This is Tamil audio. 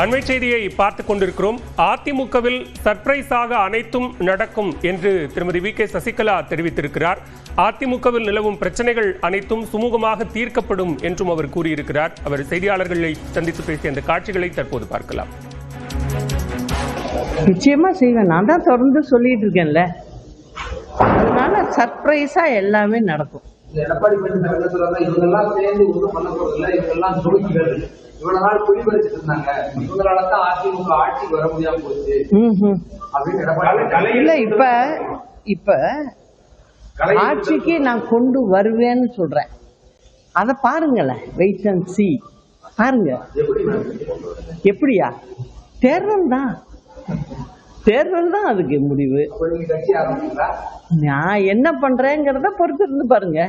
அண்மை செய்தியை பார்த்துக் கொண்டிருக்கிறோம். அதிமுகவில் சர்ப்ரைஸாக அனைத்தும் நடக்கும் என்று திருமதி வி கே சசிகலா தெரிவித்திருக்கிறார். அதிமுகவில் நிலவும் பிரச்சனைகள் அனைத்தும் சுமூகமாக தீர்க்கப்படும் என்றும் அவர் கூறியிருக்கிறார். அவர் செய்தியாளர்களை சந்தித்து பேசிய அந்த காட்சிகளை தற்போது பார்க்கலாம். நிச்சயமா செய்வேன். நான் தான் தொடர்ந்து சொல்லிட்டு இருக்கேன்ல. அதனால சர்ப்ரைஸா எல்லாமே நடக்கும். எடப்பாடி இவ்வளவு நாள் குடிபறிச்சிட்டு இருந்தாங்க. இவங்களால தான் அதிமுக ஆட்சிக்கு வர முடியாம போச்சு. அப்படின்னு இப்ப இப்ப ஆட்சிக்கு நான் கொண்டு வருவேன்னு சொல்றேன். அத பாருங்களேன் வெயிட் அண்ட் சி பாருங்க? எப்படியா? தேர்தல் தான். தேர்தல் தான் அதுக்கு முடிவு. நான் என்ன பண்றேங்கிறத பொறுத்து இருந்து பாருங்க.